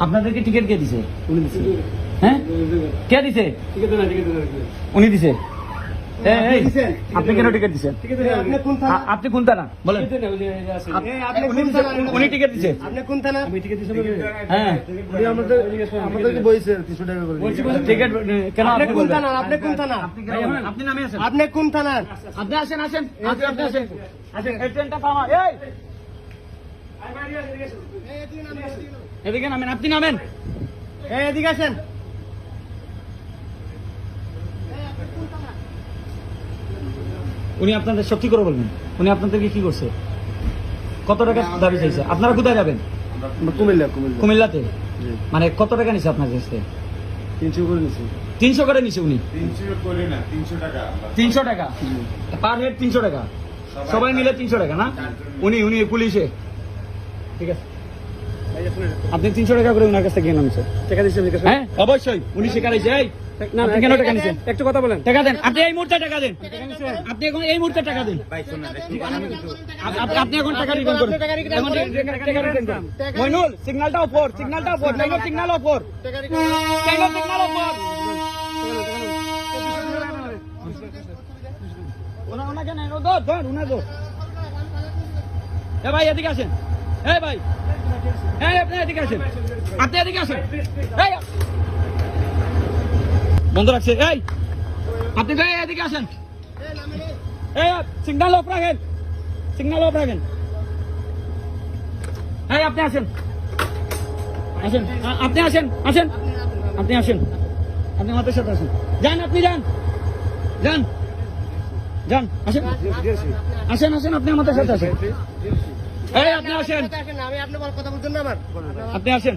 আপনাদেরকে টিকিট কে দিছে? হ্যাঁ? কে দিছে? উনি দিছে। আপনি কেন টিকিট আপনি কোন থানা? আ- আপনি কোন থানা? বলেন। উনি দিছে, টিকিট দিছে। আপনি কোন থানা? হ্যাঁ। উনি আমাদের আমাদেরকে বইছে কিছু টাকা করে। টিকিট কেন আপনি কোন বলবেন? আপনি কোন থানা আপনি নামে আসেন আপনি কোন থানার? আপনি আসেন আসেন। আসেন আসেন। এই ট্রেনটা থামা এই! এদিকে নামেন আপনি নামেন। এই এদিকে আসেন। উনি আপনাদের সত্যি করে বলবেন? উনি আপনাদেরকে কি করছে? কত টাকা দাবি চাইছে? আপনারা কোথায় যাবেন? কুমিল্লা কুমিল্লা। কুমিল্লাতে? মানে কত টাকা নিছে আপনার কাছ? থেকে তিনশো করে তিনশো করে নিছে উনি? তিনশো করে না তিনশো টাকা। তিনশো টাকা? পার হেড তিনশো টাকা। সবাই মিলে তিনশো টাকা না? উনি উনি পুলিশে। ঠিক আছে। আপনি তিনশো টাকা করে ওনার কাছ থেকে নামছে টাকা দিচ্ছি হ্যাঁ? অবশ্যই। উনি আপনি কেন টাকা নিছেন? একটু কথা বলেন। টাকা দেন। আপনি এই মুহূর্তে টাকা দেন। আপনি এখন এই মুহূর্তে টাকা দেন। আপ- আপ- আপনি এখন টাকা রিটার্ন করুন। মইনুল সিগন্যালটা অফ সিগন্যালটা অফ কর টাইগার সিগন্যাল অফ কর। টাইগার সিগন্যাল অফ কর? ওনা ওনাকে নেন। ও ধর ধর উনা ধর। এ ভাই এদিকে আসেন। এই ভাই। এই, আপনি এদিকে আসেন। আপনি এদিকে আসেন। বন্ধ এই, আপনি তো এদিকে আসেন। এই সিগন্যাল অফ রাখেন। সিগন্যাল অফ রাখেন। এই, আপনি আসেন। আসেন। আপনি আসেন। আসেন। আপনি আসেন। আপনি আমাদের সাথে আসেন। যান, আপনি যান। যান। যান, আসেন। আসেন আসেন, আপনি আমাদের সাথে আসেন। এই আপনি আসেন। আমি আপনি কথা বলছেন না আমার। আপনি আসেন।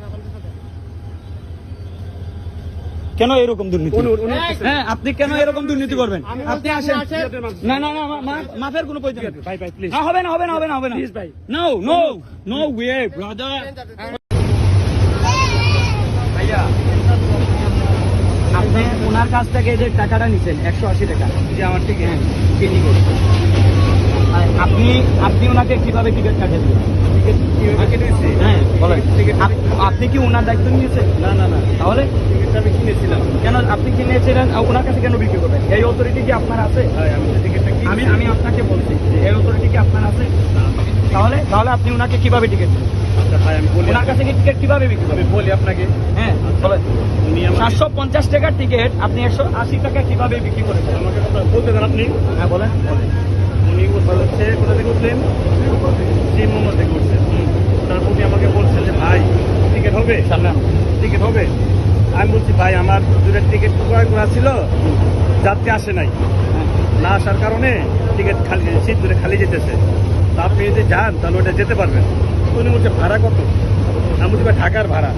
কেন এরকম দুর্নীতি? হ্যাঁ আপনি কেন এরকম দুর্নীতি করবেন? আপনি আসেন। না না না মাফের কোনো প্রয়োজন ভাই ভাই প্লিজ না, হবে না হবে না হবে না হবে না। Please, ভাই। No no no way brother ভাইয়া। আপনি ওনার কাছ থেকে যে টাকাটা নিছেন একশো আশি টাকা যে আমার থেকে হ্যাঁ আপনি আপনি ওনাকে কীভাবে টিকিট কাটে দিলেন? হ্যাঁ আপনি কি ওনার দায়িত্ব নিয়েছেন? না না না। তাহলে? টিকিটটা আমি কিনেছিলাম। কেন আপনি কিনেছিলেন? ওনার কাছে কেন বিক্রি করবেন? এই অথরিটি কি আপনার আছে? আমি আমি আপনাকে বলছি যে এই অথরিটি কি আপনার আছে? তাহলে তাহলে আপনি ওনাকে কীভাবে টিকিট? আচ্ছা বলি ওনার কাছে টিকিট কীভাবে বিক্রি করবেন? বলি আপনাকে। হ্যাঁ বলেন। উনি সাতশো পঞ্চাশ টাকার টিকিট আপনি একশো আশি টাকা কীভাবে বিক্রি করেছেন? আমাকে বলতে দেন আপনি। হ্যাঁ বলেন। উনি উঠবার হচ্ছে কোথা থেকে উঠলেন শ্রী মোহাম্মদ থেকে উঠছেন তারপর উনি আমাকে বলছেন যে ভাই টিকিট হবে? সামনে টিকিট হবে। আমি বলছি ভাই আমার দুটো টিকিট ক্রয় করা ছিল যাত্রী আসে নাই। না আসার কারণে টিকিট খালি সিট ধরে খালি যেতেছে। তা আপনি যদি যান তাহলে ওটা যেতে পারবেন। উনি বলছে ভাড়া কত? আমি বলছি ভাই ঢাকার ভাড়া।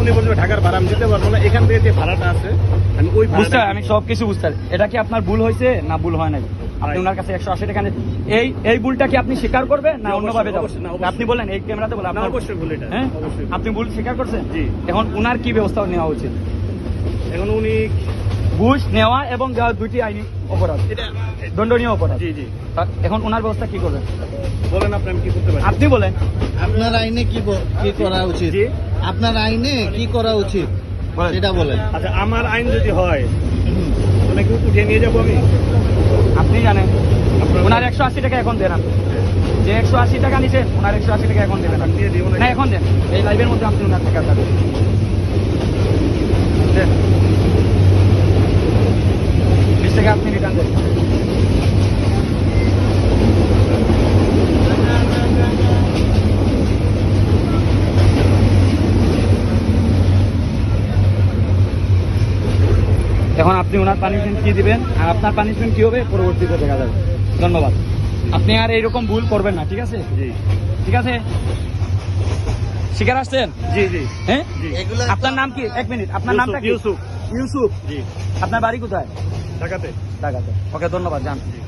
উনি বলছে ঢাকার ভাড়া আমি যেতে পারব না। এখান থেকে যে ভাড়াটা আছে আমি ওই বুঝতে আমি সব কিছু বুঝতে পারি। এটা কি আপনার ভুল হয়েছে? না ভুল হয় নাই। আপনি। ওনার কাছে একশো আশি টাকা এই এই ভুলটা কি আপনি স্বীকার করবেন? না অন্যভাবে যাবেন? না, আপনি বলেন এই ক্যামেরাতে বলেন আপনার অবশ্যই ভুল এটা হ্যাঁ? আপনি ভুল স্বীকার করছেন? এখন ওনার কি ব্যবস্থা নেওয়া উচিত? এখন উনি ঘুষ নেওয়া এবং দেওয়া দুটি আইনি অপরাধ। দণ্ডনীয় অপরাধ। জি জি। এখন ওনার ব্যবস্থা কি করবেন? বলেন আপনি কি করতে পারি? আপনি বলেন। আপনার আইনে কি কি করা উচিত? জি। আপনার আইনে কি করা উচিত। সেটা বলেন। আচ্ছা আমার আইন যদি হয় তাহলে কি উঠিয়ে নিয়ে যাব আমি? আপনি জানেন। ওনার একশো আশি টাকা এখন দেন যে একশো আশি টাকা নিছে ওনার একশো আশি টাকা এখন দেবেন না। এখন দেন। এই লাইভের মধ্যে আপনি ওনার টাকা পাবেন দেন। বিশ টাকা আপনি রিটার্ন দেন এখন আপনি ওনার পানিশমেন্ট কি দিবেন? আর আপনার পানিশমেন্ট কি হবে পরবর্তীতে দেখা যাবে। ধন্যবাদ। আপনি আর এইরকম ভুল করবেন না ঠিক আছে? জি। ঠিক আছে? শিকার আসছেন? জি জি। হ্যাঁ? আপনার নাম কি? এক মিনিট আপনার নামটা ইউসুফ। ইউসুফ। জি। আপনার বাড়ি কোথায়? ঢাকাতে। ঢাকাতে। ওকে ধন্যবাদ যান। জি।